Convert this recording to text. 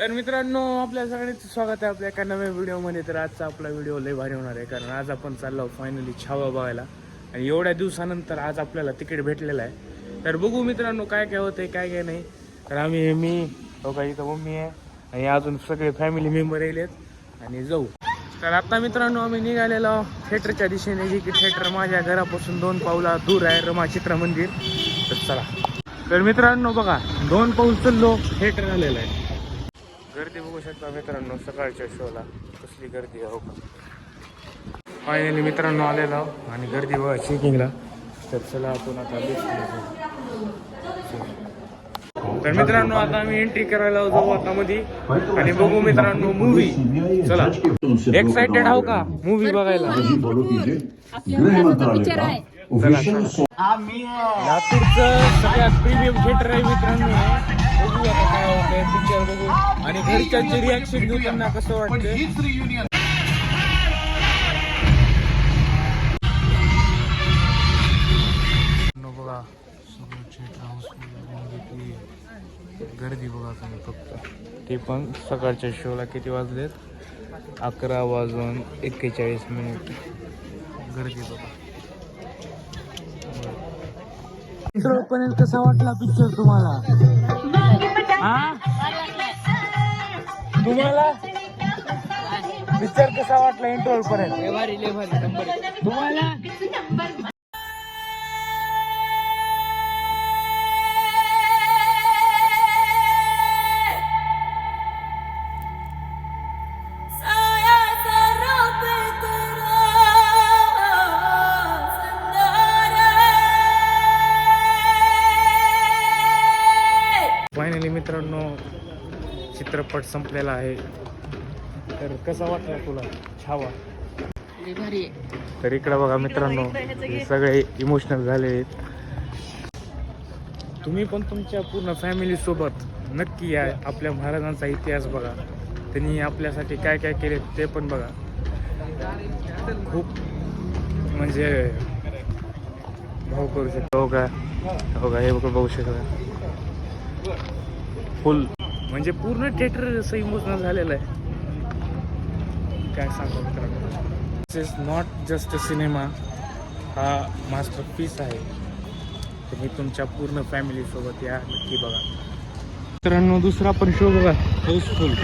तर मित्रांनो आपल्या सगळ्यांचं स्वागत आहे आपल्या एका नव्या व्हिडिओमध्ये. तर आजचा आपला व्हिडिओ लय भारी होणार आहे कारण आज आपण चाललो फायनली छावा बघायला. आणि एवढ्या दिवसानंतर आज आपल्याला तिकीट भेटलेलं आहे. तर बघू मित्रांनो काय काय होतंय काय काय नाही. तर आम्ही मी हो का इथं मम्मी आहे. आणि अजून सगळे फॅमिली मेंबर येलेत आणि जाऊ. तर आता मित्रांनो आम्ही निघालेलो थिएटरच्या दिशेने जे की थिएटर माझ्या घरापासून दोन पावला दूर आहे रमा चित्र मंदिर तर चला. तर मित्रांनो बघा दोन पाऊल चललो थिएटर आलेलं आहे. गर्दी बघू शकता मित्रांनो सकाळच्या शोला. कसली गर्दी आहे हो का? फायनली मित्रांनो आलेलो. आणि गर्दी बघा चेकिंगला तर चला आपण आता तर मित्रांनो आता आम्ही एंट्री करायला जाऊ आता मध्ये आणि बघू मित्रांनो मूवी चला. एक्साइटेड आहो का? मूवी बघायला. लातूरचं सगळ्यात प्रीमियम थिएटर आहे मित्रांनो. आणि घरच्यांचे रिॲक्शन देऊ त्यांना कसं वाटतं बघा गर्दी बघा तुम्ही फक्त. ते पण सकाळच्या शोला किती वाजलेत? अकरा वाजून एक्केचाळीस मिनिट गर्दी बघा. पर्यंत कसा वाटला पिक्चर तुम्हाला? हा? तुम्हाला पिक्चर कसा वाटला इंटरव्हल पर्यंत? तुम्हाला? फायनली मित्रांनो चित्रपट संपलेला आहे. तर कसा वाटला तुला? छावा. तर इकडं बघा मित्रांनो हे सगळे इमोशनल झाले आहेत. तुम्ही पण तुमच्या पूर्ण फॅमिली सोबत नक्की या. आपल्या महाराजांचा इतिहास बघा. त्यांनी आपल्यासाठी काय काय केले ते पण बघा. खूप म्हणजे भाऊ करू शकतो. हो का? हो का? हे बघ बघू शकता. फुल म्हणजे पूर्ण थिएटर इमोशनल झालेलं आहे. काय सांगू मित्रांनो? This is not just a cinema हा मास्टर पीस आहे. तुम्ही तुमच्या पूर्ण फॅमिली सोबत या नक्की बघा. मित्रांनो दुसरा पण शो बघा. हाऊसफुल